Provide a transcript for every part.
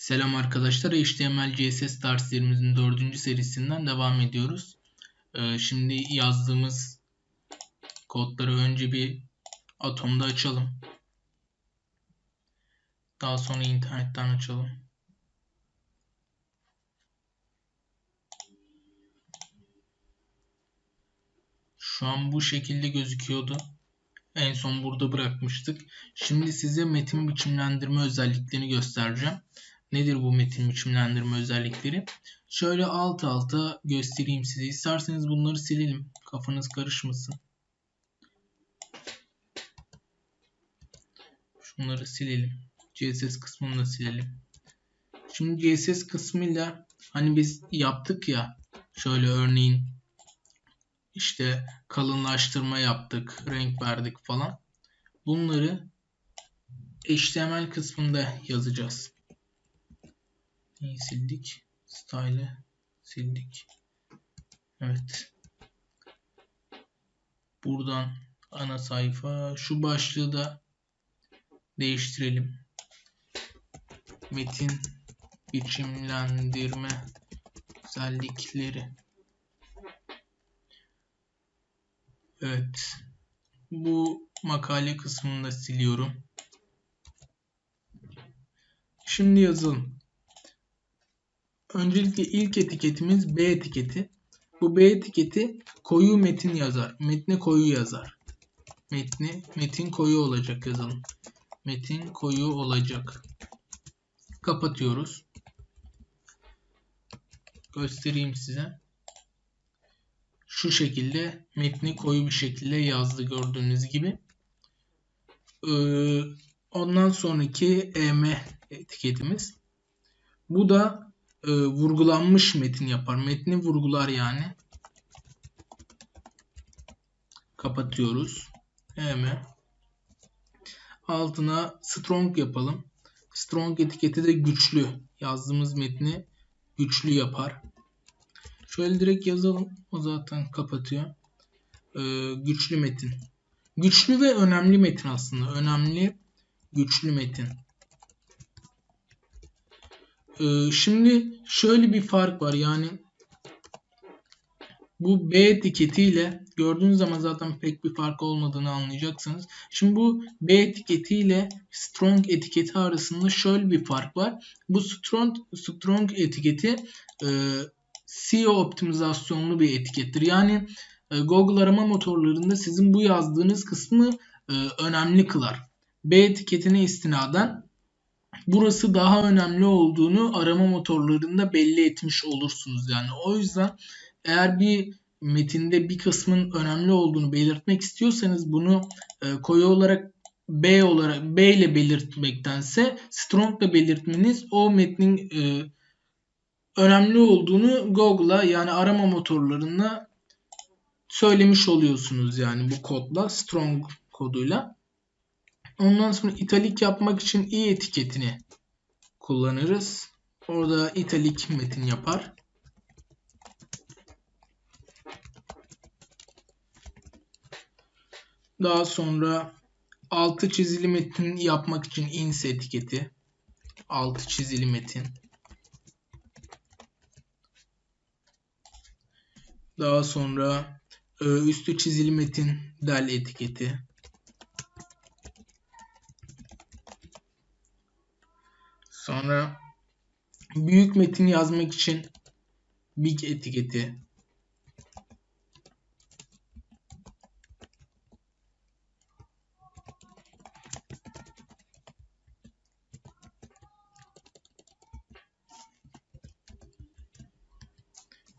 Selam arkadaşlar. HTML CSS derslerimizin dördüncü serisinden devam ediyoruz. Ee, şimdi yazdığımız kodları önce bir Atom'da açalım. Daha sonra internetten açalım. Şu an bu şekilde gözüküyordu. En son burada bırakmıştık. Şimdi size metin biçimlendirme özelliklerini göstereceğim. Nedir bu metin biçimlendirme özellikleri? Şöyle alt alta göstereyim size. İsterseniz bunları silelim. Kafanız karışmasın. Şunları silelim. CSS kısmını da silelim. Şimdi CSS kısmıyla hani biz yaptık ya şöyle örneğin işte kalınlaştırma yaptık, renk verdik falan. Bunları HTML kısmında yazacağız. Neyi sildik? Style'ı sildik. Evet. Buradan ana sayfa. Şu başlığı da değiştirelim. Metin biçimlendirme özellikleri. Evet. Bu makale kısmını da siliyorum. Şimdi yazalım. Öncelikle ilk etiketimiz B etiketi. Bu B etiketi koyu metin yazar. Metne koyu yazar. Metni, metin koyu olacak yazalım. Metin koyu olacak. Kapatıyoruz. Göstereyim size. Şu şekilde metni koyu bir şekilde yazdı gördüğünüz gibi. Ee, ondan sonraki EM etiketimiz. Bu da e, vurgulanmış metin yapar. Metni vurgular yani. Kapatıyoruz. EM. Altına strong yapalım. Strong etiketi de güçlü. Yazdığımız metni güçlü yapar. Şöyle direkt yazalım. O zaten kapatıyor. Ee, güçlü metin. Güçlü ve önemli metin aslında. Önemli, güçlü metin. Ee, şimdi şöyle bir fark var. Yani bu B etiketiyle gördüğünüz zaman zaten pek bir fark olmadığını anlayacaksınız. Şimdi bu B etiketiyle strong etiketi arasında şöyle bir fark var. Bu strong strong etiketi e, SEO optimizasyonlu bir etikettir. Yani e, Google arama motorlarında sizin bu yazdığınız kısmı e, önemli kılar. B etiketine istinaden burası daha önemli olduğunu arama motorlarında belli etmiş olursunuz. Yani o yüzden eğer bir metinde bir kısmın önemli olduğunu belirtmek istiyorsanız bunu e, koyu olarak B olarak B ile belirtmektense strong ile belirtmeniz o metnin e, önemli olduğunu Google'a yani arama motorlarına söylemiş oluyorsunuz yani bu kodla strong koduyla. Ondan sonra italik yapmak için i etiketini kullanırız. Orada italik metin yapar. Daha sonra altı çizili metin yapmak için ins etiketi. Altı çizili metin. Daha sonra e, üstü çizili metin del etiketi. Sonra büyük metin yazmak için big etiketi.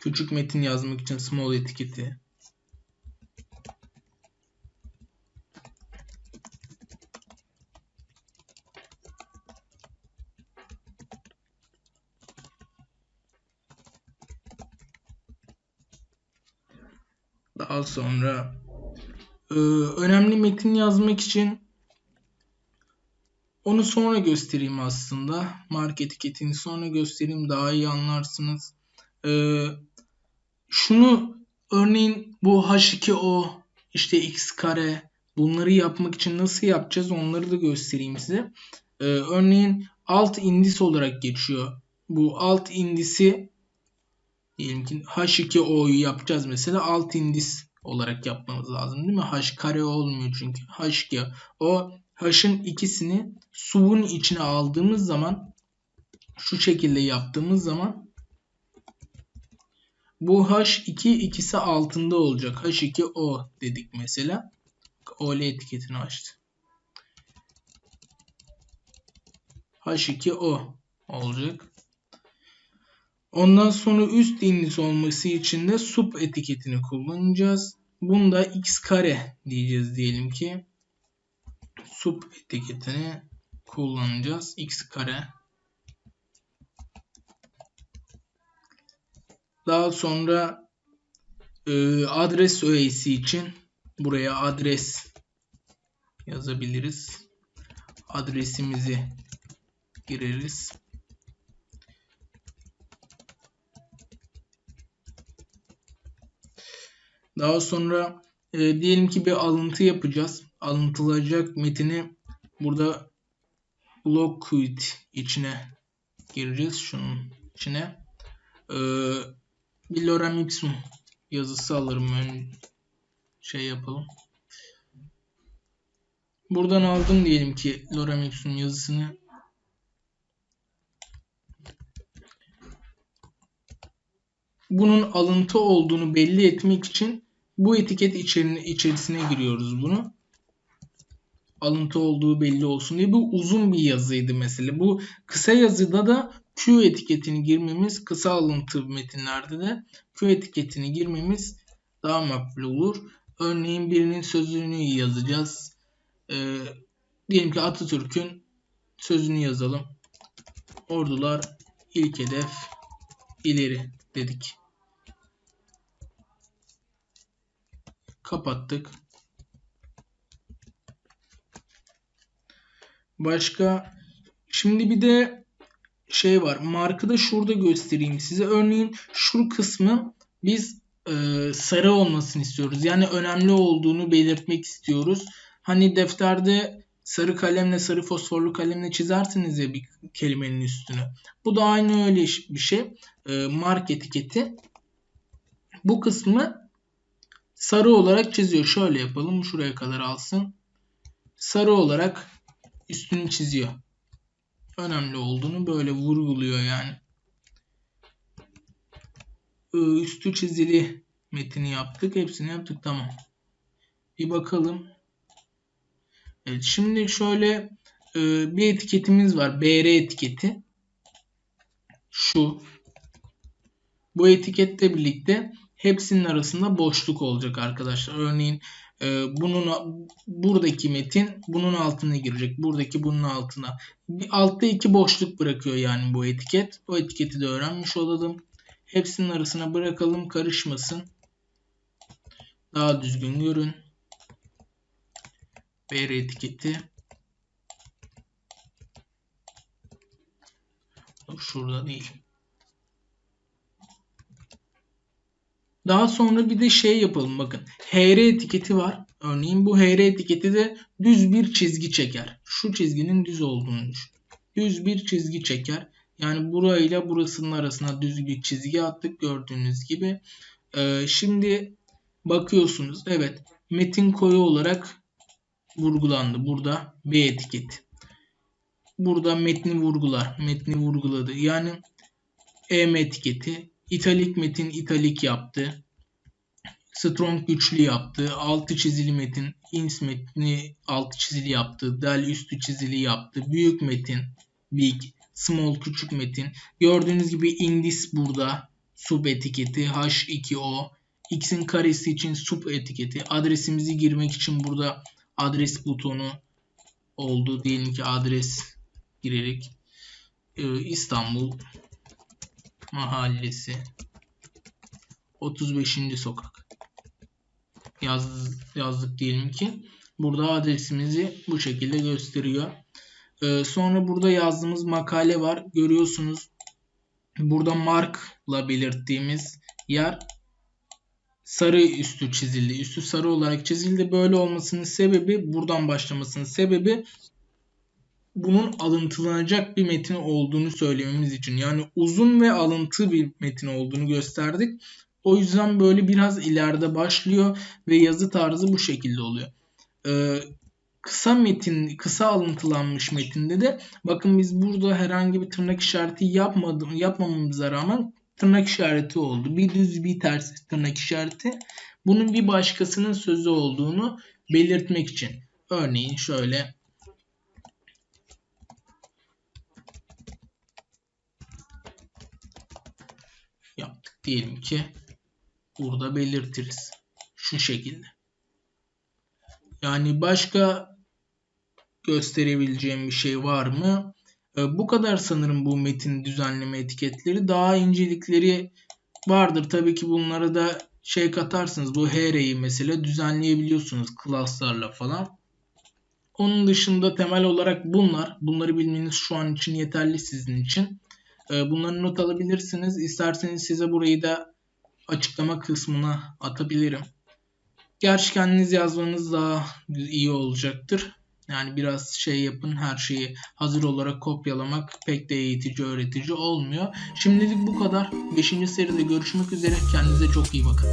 Küçük metin yazmak için small etiketi. Daha sonra e, önemli metin yazmak için onu sonra göstereyim aslında. Mark etiketini sonra göstereyim daha iyi anlarsınız. Ee, şunu örneğin bu H2O işte x kare bunları yapmak için nasıl yapacağız onları da göstereyim size. Ee, örneğin alt indis olarak geçiyor. Bu alt indisi diyelim ki H2O'yu yapacağız mesela alt indis olarak yapmamız lazım değil mi? H kare olmuyor çünkü. H2 o H'ın ikisini suyun içine aldığımız zaman şu şekilde yaptığımız zaman bu H2 ikisi altında olacak. H2O dedik mesela. OL etiketini açtı. H2O olacak. Ondan sonra üst indis olması için de sub etiketini kullanacağız. Bunda x kare diyeceğiz diyelim ki. Sub etiketini kullanacağız. x kare. Daha sonra e, adres öğesi için buraya adres yazabiliriz. Adresimizi gireriz. Daha sonra e, diyelim ki bir alıntı yapacağız. Alıntılacak metini burada blog quit içine gireceğiz. Şunun içine. E, bir lorem ipsum yazısı alırım. Ön şey yapalım. Buradan aldım diyelim ki lorem ipsum yazısını. Bunun alıntı olduğunu belli etmek için bu etiket içerisine giriyoruz bunu. Alıntı olduğu belli olsun diye. Bu uzun bir yazıydı mesela. Bu kısa yazıda da Q etiketini girmemiz, kısa alıntı metinlerde de Q etiketini girmemiz daha makbul olur. Örneğin birinin sözünü yazacağız. Ee, diyelim ki Atatürk'ün sözünü yazalım. Ordular ilk hedef ileri dedik. Kapattık. Başka şimdi bir de şey var. Markı da şurada göstereyim size. Örneğin şu kısmı biz e, sarı olmasını istiyoruz. Yani önemli olduğunu belirtmek istiyoruz. Hani defterde sarı kalemle sarı fosforlu kalemle çizersiniz ya bir kelimenin üstünü. Bu da aynı öyle bir şey. E, mark etiketi. Bu kısmı sarı olarak çiziyor. Şöyle yapalım. Şuraya kadar alsın. Sarı olarak üstünü çiziyor. Önemli olduğunu böyle vurguluyor yani. Üstü çizili metini yaptık. Hepsini yaptık. Tamam. Bir bakalım. Evet, şimdi şöyle bir etiketimiz var. BR etiketi. Şu. Bu etiketle birlikte hepsinin arasında boşluk olacak arkadaşlar. Örneğin e, bunun buradaki metin bunun altına girecek. Buradaki bunun altına. Altta iki boşluk bırakıyor yani bu etiket. Bu etiketi de öğrenmiş olalım. Hepsinin arasına bırakalım karışmasın. Daha düzgün görün. BR etiketi. Şurada değil. Daha sonra bir de şey yapalım bakın. HR etiketi var. Örneğin bu HR etiketi de düz bir çizgi çeker. Şu çizginin düz olduğunu düşün. Düz bir çizgi çeker. Yani burayla burasının arasına düz bir çizgi attık gördüğünüz gibi. Ee, şimdi bakıyorsunuz. Evet metin koyu olarak vurgulandı. Burada B etiketi. Burada metni vurgular. Metni vurguladı. Yani EM etiketi İtalik metin italik yaptı. Strong güçlü yaptı. Altı çizili metin ins metni altı çizili yaptı. Del üstü çizili yaptı. Büyük metin big, small küçük metin. Gördüğünüz gibi indis burada sub etiketi h2o. X'in karesi için sub etiketi. Adresimizi girmek için burada adres butonu oldu. Diyelim ki adres girerek e, İstanbul Mahallesi 35. sokak Yaz, yazdık diyelim ki. Burada adresimizi bu şekilde gösteriyor. Ee, sonra burada yazdığımız makale var. Görüyorsunuz. Burada markla belirttiğimiz yer sarı üstü çizildi. Üstü sarı olarak çizildi. Böyle olmasının sebebi buradan başlamasının sebebi bunun alıntılanacak bir metin olduğunu söylememiz için. Yani uzun ve alıntı bir metin olduğunu gösterdik. O yüzden böyle biraz ileride başlıyor ve yazı tarzı bu şekilde oluyor. Ee, kısa metin, kısa alıntılanmış metinde de bakın biz burada herhangi bir tırnak işareti yapmadım, yapmamamıza rağmen tırnak işareti oldu. Bir düz bir ters tırnak işareti. Bunun bir başkasının sözü olduğunu belirtmek için. Örneğin şöyle yaptık diyelim ki burada belirtiriz. Şu şekilde. Yani başka gösterebileceğim bir şey var mı? E, bu kadar sanırım bu metin düzenleme etiketleri. Daha incelikleri vardır. Tabii ki bunlara da şey katarsınız. Bu HR'yi mesela düzenleyebiliyorsunuz klaslarla falan. Onun dışında temel olarak bunlar. Bunları bilmeniz şu an için yeterli sizin için. E, bunları not alabilirsiniz. İsterseniz size burayı da açıklama kısmına atabilirim. Gerçi kendiniz yazmanız daha iyi olacaktır. Yani biraz şey yapın her şeyi hazır olarak kopyalamak pek de eğitici öğretici olmuyor. Şimdilik bu kadar. 5. seride görüşmek üzere. Kendinize çok iyi bakın.